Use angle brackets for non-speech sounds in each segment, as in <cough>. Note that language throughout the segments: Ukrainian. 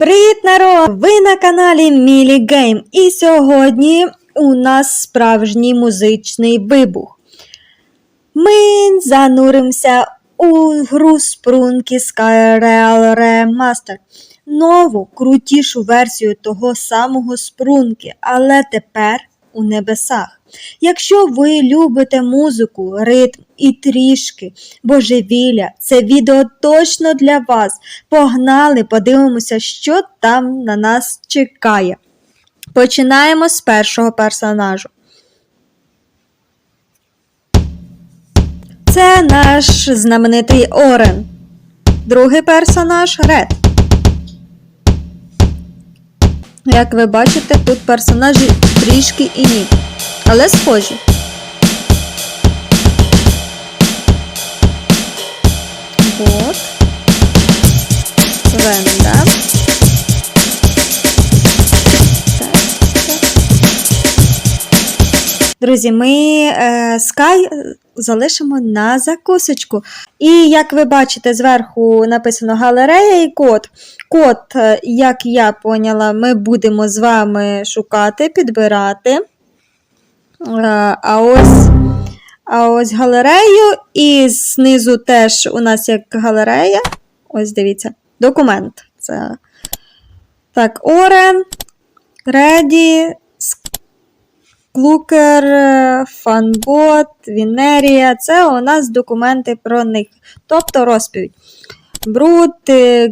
Привіт, народ! Ви на каналі Мілі Гейм. І сьогодні у нас справжній музичний вибух. Ми зануримося у гру спрунки Skyreal Remaster. Нову, крутішу версію того самого спрунки, але тепер у небесах. Якщо ви любите музику, ритм і трішки божевілля, це відео точно для вас. Погнали, подивимося, що там на нас чекає. Починаємо з першого персонажу. Це наш знаменитий Орен. Другий персонаж Ред. Як ви бачите, тут персонажі трішки і ні. Але схожі. Вот. Венда. Друзі, ми е, Sky залишимо на закусочку. І як ви бачите, зверху написано галерея і код. Код, е, як я поняла, ми будемо з вами шукати, підбирати. Е, А ось, ось галерею, і знизу теж у нас як галерея. Ось дивіться, документ. Це так, Орен, Реді, Клукер, Фанбот, Вінерія. Це у нас документи про них. Тобто розповідь. Брут,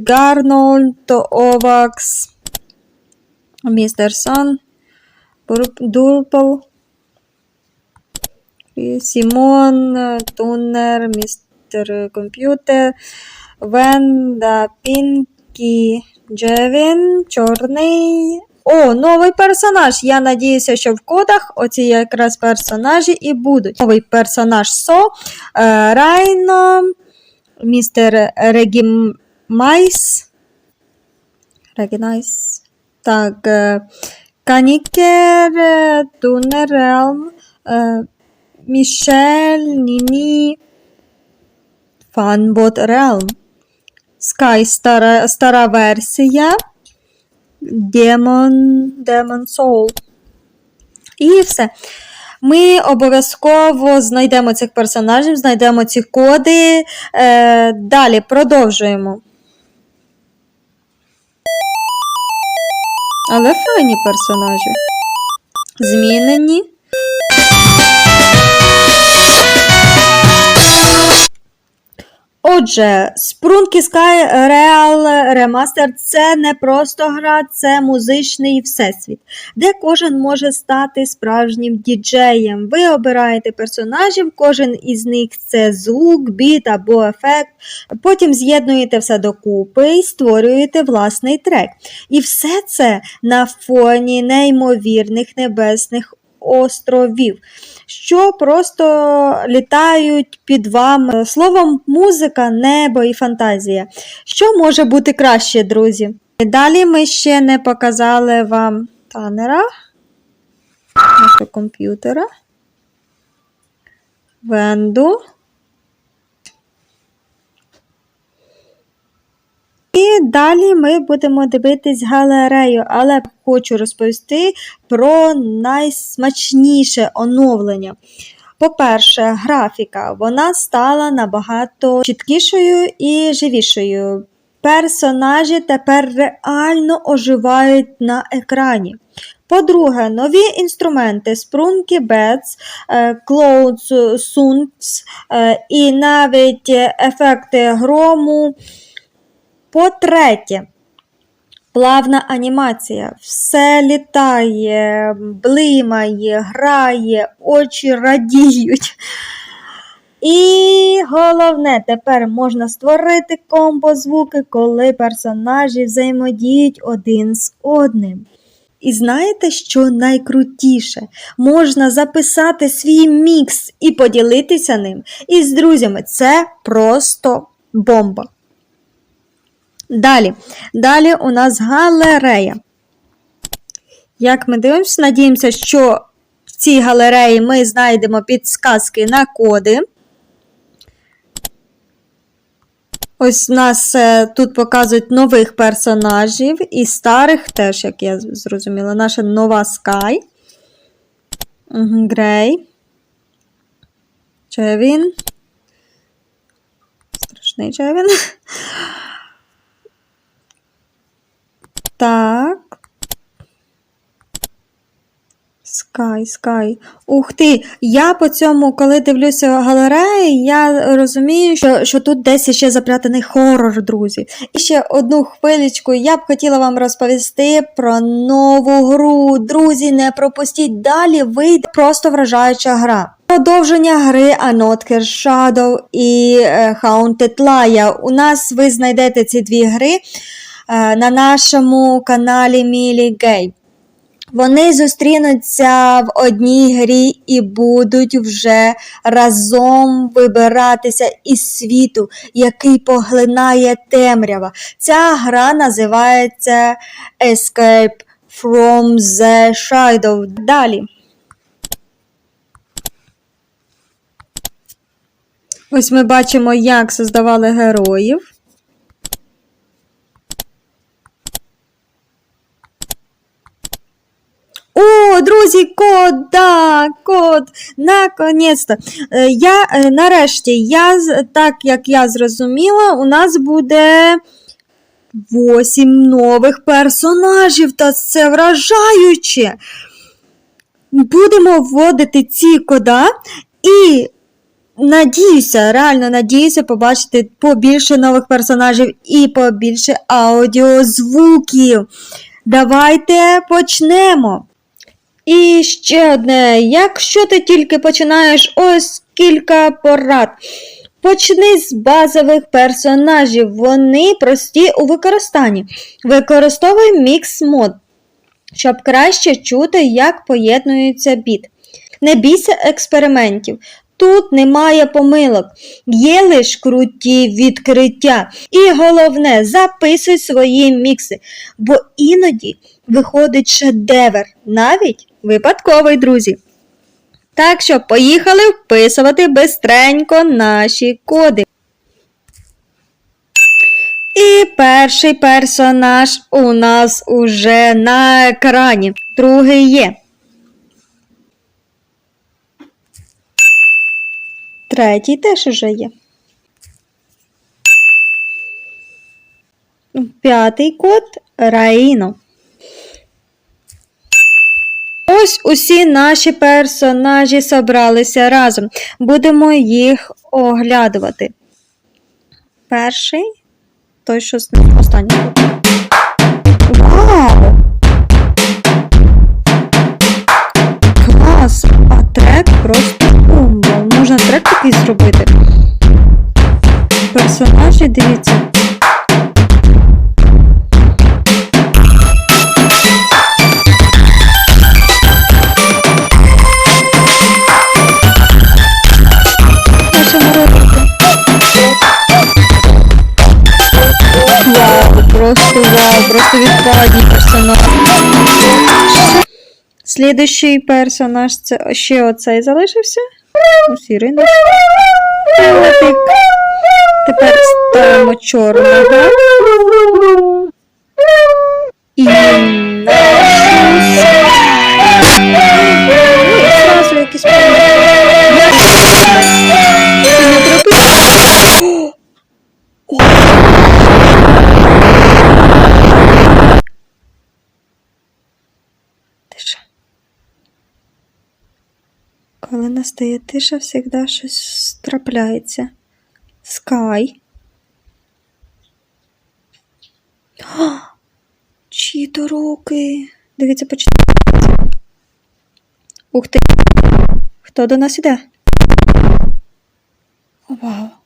Гарнольд, Овакс, Містер Сон, Дурпл, Сімон, Тунер, Містер Комп'ютер, Венда, Пінкі, Джевін, Чорний. О, новий персонаж. Я надіюся, що в кодах оці якраз персонажі і будуть. Новий персонаж Со, е, Райно, містер Регімайс. Регінайс. Так, е, Канікер, е, Мішель, Ніні, Фанбот Realm. Sky стара, версія. Demon, Demon Soul. І все. Ми обов'язково знайдемо цих персонажів, знайдемо ці коди. Е, далі продовжуємо. Але файні персонажі. Змінені. Отже, Спрунки Sky Real Remaster це не просто гра, це музичний всесвіт, де кожен може стати справжнім діджеєм. Ви обираєте персонажів, кожен із них це звук, біт або ефект. Потім з'єднуєте все докупи і створюєте власний трек. І все це на фоні неймовірних небесних островів, що просто літають під вами. Словом, музика, небо і фантазія. Що може бути краще, друзі? Далі ми ще не показали вам танера, нашого комп'ютера, венду. І далі ми будемо дивитись галерею, але хочу розповісти про найсмачніше оновлення. По-перше, графіка вона стала набагато чіткішою і живішою. Персонажі тепер реально оживають на екрані. По-друге, нові інструменти Sprunky Bats, Clouds Suns і навіть ефекти грому. По-третє, плавна анімація. Все літає, блимає, грає, очі радіють. І головне, тепер можна створити комбо-звуки, коли персонажі взаємодіють один з одним. І знаєте, що найкрутіше? Можна записати свій мікс і поділитися ним із друзями. Це просто бомба. Далі. Далі у нас галерея. Як ми дивимося, надіємося, що в цій галереї ми знайдемо підсказки на коди. Ось нас е, тут показують нових персонажів і старих теж, як я зрозуміла. Наша нова Скай. Грей. Джевін. Страшний Джевін. Так. Скай, скай. Ух ти! Я по цьому, коли дивлюся галереї, я розумію, що, що тут десь ще запрятаний хорор, друзі. І ще одну хвилечку я б хотіла вам розповісти про нову гру. Друзі, не пропустіть далі, вийде просто вражаюча гра. Продовження гри Another Shadow і е, Haunted Laia. У нас ви знайдете ці дві гри на нашому каналі Мілі Гей. Вони зустрінуться в одній грі і будуть вже разом вибиратися із світу, який поглинає темрява. Ця гра називається Escape from the Shadow. Далі. Ось ми бачимо, як создавали героїв. Друзі, код, да, код, наконець-то. Е, Я е, нарешті, я, так як я зрозуміла, у нас буде 8 нових персонажів, та це вражаюче. Будемо вводити ці кода і надіюся, реально надіюся побачити побільше нових персонажів і побільше аудіозвуків. Давайте почнемо. І ще одне, якщо ти тільки починаєш ось кілька порад. Почни з базових персонажів, вони прості у використанні. Використовуй мікс мод, щоб краще чути, як поєднується біт. Не бійся експериментів. Тут немає помилок, є лише круті відкриття. І головне, записуй свої мікси, бо іноді виходить шедевр, навіть випадковий, друзі. Так що поїхали вписувати бистренько наші коди. І перший персонаж у нас уже на екрані. Другий є. Третій теж уже є. П'ятий код Раїно. Ось усі наші персонажі зібралися разом. Будемо їх оглядувати. Перший. Той, що з ним останній. Вау! Клас! А трек просто умбо. Можна трек такий зробити. Персонажі, дивіться. Слідущий персонаж це ще оцей залишився. Наш. Пилотик. Тепер ставимо чорного. Коли настає тиша, завжди щось трапляється. Скай. Чиї то руки. Дивіться, почитайте. Ух ти. Хто до нас іде? Вау.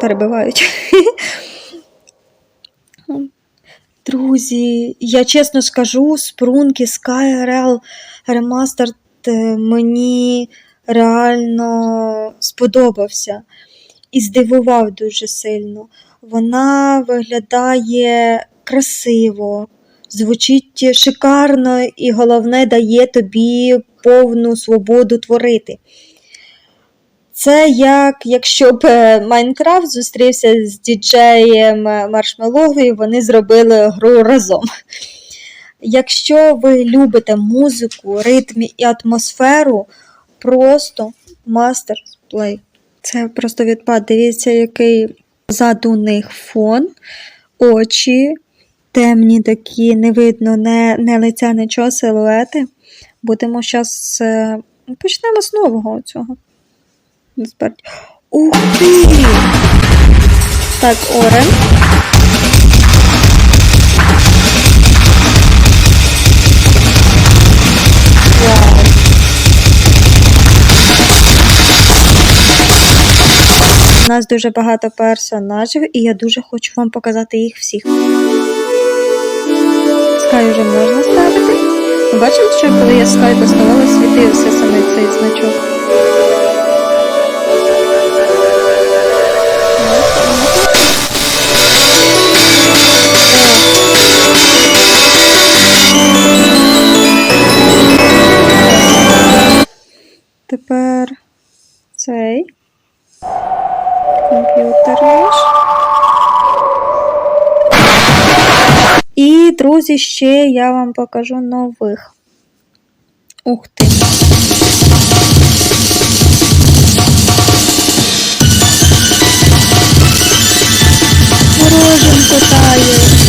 Перебивають. <laughs> Друзі, я чесно скажу, спрунки Sky Real Remastered е, мені реально сподобався і здивував дуже сильно. Вона виглядає красиво, звучить шикарно і головне дає тобі повну свободу творити. Це як якщо б е, Майнкрафт зустрівся з діджеєм Маршмеллоу і вони зробили гру разом. Якщо ви любите музику, ритм і атмосферу, просто мастер плей. Це просто відпад. Дивіться, який позаду них фон, очі темні такі, не видно не, не лиця, нічого, силуети. Будемо зараз почнемо з нового цього. Насправді. Ух ти! Так, Орен. У нас дуже багато персонажів, і я дуже хочу вам показати їх всіх. Скай вже можна ставити. Ви бачили, що коли я скай поставила, світився саме цей значок. Тепер цей комп'ютер наш. І, друзі, ще я вам покажу нових. Ух ти! Мороженко тає.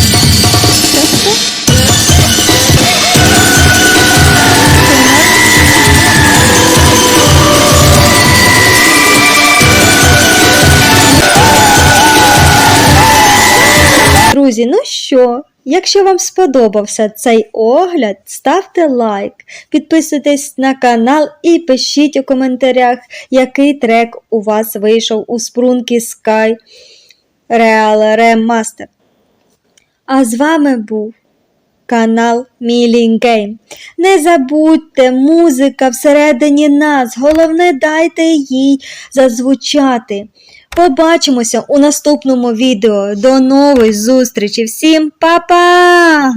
Що? Якщо вам сподобався цей огляд, ставте лайк, підписуйтесь на канал і пишіть у коментарях, який трек у вас вийшов у спрунки Sky Real Remaster. А з вами був канал Мілін Гейм. Не забудьте, музика всередині нас. Головне, дайте їй зазвучати. Побачимося у наступному відео. До нової зустрічі! Всім па-па!